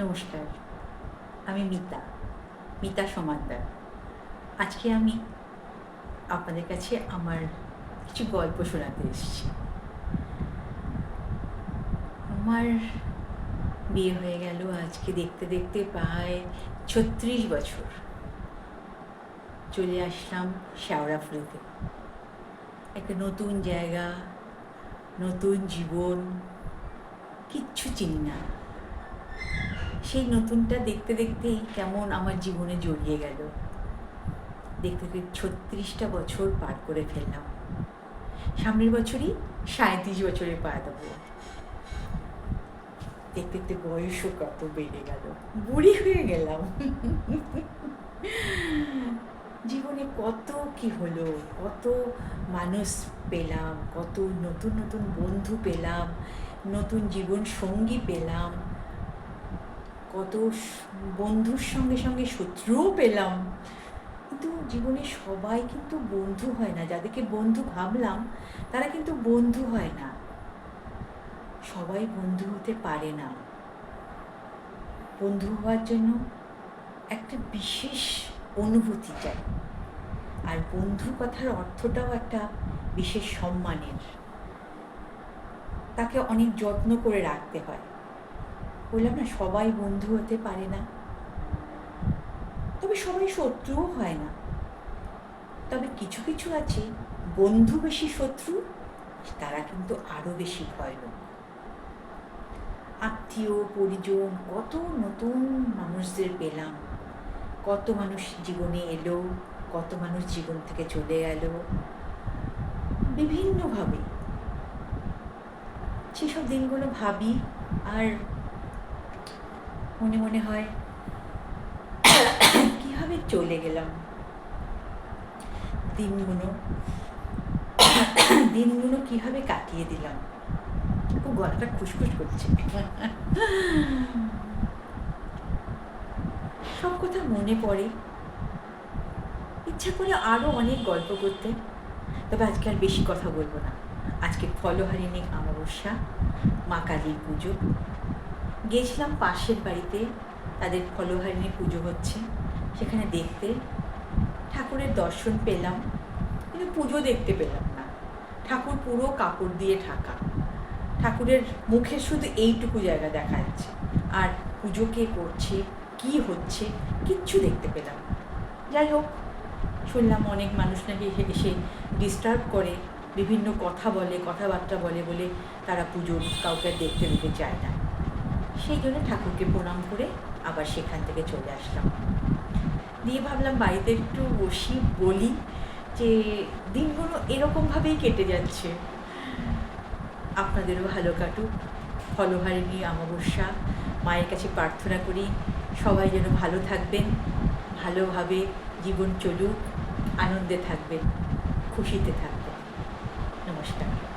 নমস্কার, আমি মিতা মিতা সমাদ্দার আজকে আমি আপনাদের কাছে আমার কিছু গল্প শোনাতে এসেছি। আমার বিয়ে হয়ে গেল, আজকে দেখতে দেখতে প্রায় ছত্রিশ বছর। চলে আসলাম শেওড়াফুলিতে একটা নতুন জায়গা, নতুন জীবন, কিচ্ছু চিনি না। সেই নতুনটা দেখতে দেখতেই কেমন আমার জীবনে জড়িয়ে গেল। দেখতে দেখতে ছত্রিশটা বছর পার করে ফেললাম। সামনের বছরই সাঁত্রিশ বছরে পা দেবো। দেখতে দেখতে বয়সও কত বেড়ে গেল। বুড়ি হয়ে গেলাম। জীবনে কত কি হলো, কত মানুষ পেলাম, কত নতুন নতুন বন্ধু পেলাম, নতুন জীবন সঙ্গী পেলাম। কত বন্ধুর সঙ্গে সঙ্গে শত্রুও পেলাম। কিন্তু জীবনে সবাই কিন্তু বন্ধু হয় না। যাদেরকে বন্ধু ভাবলাম, তারা কিন্তু বন্ধু হয় না। সবাই বন্ধু হতে পারে না। বন্ধু হওয়ার জন্য একটা বিশেষ অনুভূতি চাই। আর বন্ধু কথার অর্থটাও একটা বিশেষ সম্মানের। তাকে অনেক যত্ন করে রাখতে হয়। বললাম না সবাই বন্ধু হতে পারে না। তবে সবাই শত্রুও হয় না। তবে কিছু কিছু আছে বন্ধু বেশি শত্রু, তারা কিন্তু আরও বেশি ভয়ানক আত্মীয়, পরিজন, কত নতুন মানুষদের পেলাম। কত মানুষ জীবনে এলো, কত মানুষ জীবন থেকে চলে গেল। বিভিন্নভাবে। সেসব দিনগুলো ভাবি আর মনে মনে হয়, কীভাবে চলে গেলাম? দিনগুলো দিনগুলো কীভাবে কাটিয়ে দিলাম? খুব গলাটা খুসখুস করছে। সব কথা মনে পড়ে। ইচ্ছা করে আরও অনেক গল্প করতে, তবে আজকে আর বেশি কথা বলব না। আজকে ফলহারিণী অমাবস্যা, মা কালীর পুজো গিয়েছিলাম পাশের বাড়িতে, তাদের ফলহারিণী পুজো হচ্ছে। সেখানে দেখতে ঠাকুরের দর্শন পেলাম, কিন্তু পুজো দেখতে পেলাম না। ঠাকুর পুরো কাপড় দিয়ে ঢাকা। ঠাকুরের মুখে শুধু এইটুকু জায়গা দেখা যাচ্ছে। আর পুজো কে করছে, কি হচ্ছে, কিচ্ছু দেখতে পেলাম যাই হোক, শুনলাম অনেক মানুষ নাকি এসে ডিস্টার্ব করে, বিভিন্ন কথা বলে, কথাবার্তা বলে বলে তারা পুজো কাউকে দেখতে দিতে চায় না। সেই জন্য ঠাকুরকে প্রণাম করে আবার সেখান থেকে চলে আসলাম। দিয়ে ভাবলাম বাড়িতে একটু বসি, বলি যে দিনগুলো এরকমভাবেই কেটে যাচ্ছে। আপনাদেরও ভালো কাটুক ফলহারিণী অমাবস্যা, মায়ের কাছে প্রার্থনা করি, সবাই যেন ভালো থাকবেন, ভালোভাবে জীবন চলুক, আনন্দে থাকবেন, খুশিতে থাকবেন। নমস্কার।